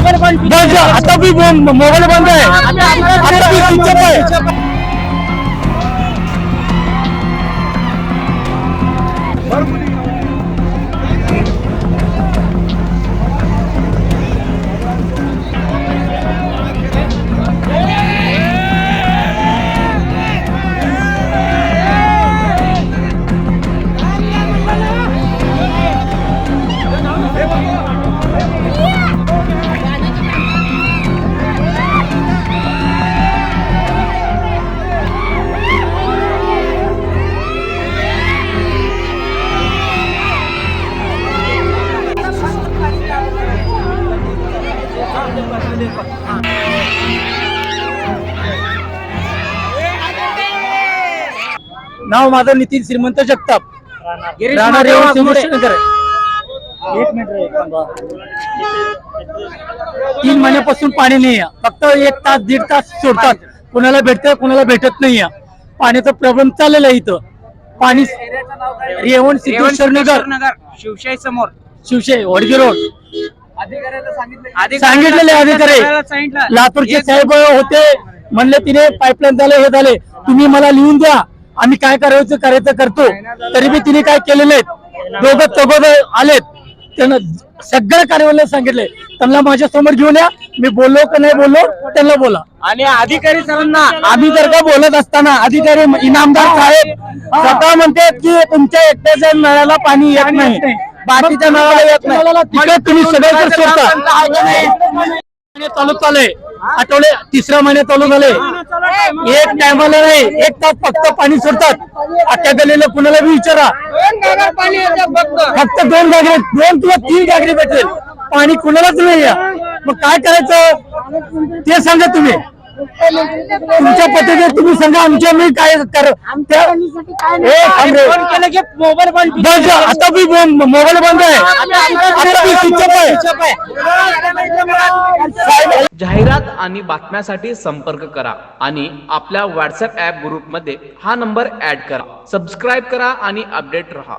बंद आता भी मोबाईल बंद आहे आता भी स्विच ऑफ आहे नाव माझं नितीन श्रीमंत जगताप. राहणार एक मिनिट. तीन महिन्यापासून पाणी नाही फक्त एक तास दीड तास सोडतात. कुणाला भेटतं कुणाला भेटत नाही पाण्याचा प्रॉब्लेम चाललेला आहे इथं. पाणी रेवण सिद्धेश्वर नगर. शिवशाही समोर. शिवशे वडगी रोड. सांगितलेले अधिकारी. सांगितलं. लातूरचे साहेब होते. म्हणले तिने पाईपलाईन झाले हे झाले. तुम्ही मला लिहून द्या. आम्ही काय करायचं करायचं करतो. तरी बी तिने काय केलेले आहेत? दोघं चौघ आलेत. त्यानं सगळं कार्यवाहीला सांगितले. त्यांना माझ्यासमोर घेऊन या. मी बोललो का नाही बोललो त्यांना बोला. आणि अधिकारी सर्वांना आम्ही जर का बोलत असताना अधिकारी इनामदार साहेब स्वतः म्हणतात की तुमच्या एकट्याच्या नळाला पाणी येत नाही. बाकीच्या नळाला येत नाही. तिकडे तुम्ही सगळं सोडता चालू चालू आहे आठवडे तिसरा महिने चालू झाले. एक टायमाला नाही एक तास फक्त पाणी सोडतात. अख्ख्या गलीला कुणाला बी विचारा. फक्त. दोन गागरे दोन किंवा तीन गागरे भेटेल. पाणी कुणालाच नाही आहे. मग काय करायचं? ते सांगा तुम्ही. तुमच्या पद्धतीने तुम्ही सांगा आमच्या मी काय कर मोबाईल बंद आता बी मोबाईल बंद आहे. आता जाहिरात आणि बातम्यासाठी संपर्क करा आणि आपल्या व्हॉट्सअप ॲप ग्रुपमध्ये हा नंबर ऍड करा. सबस्क्राईब करा आणि अपडेट रहा.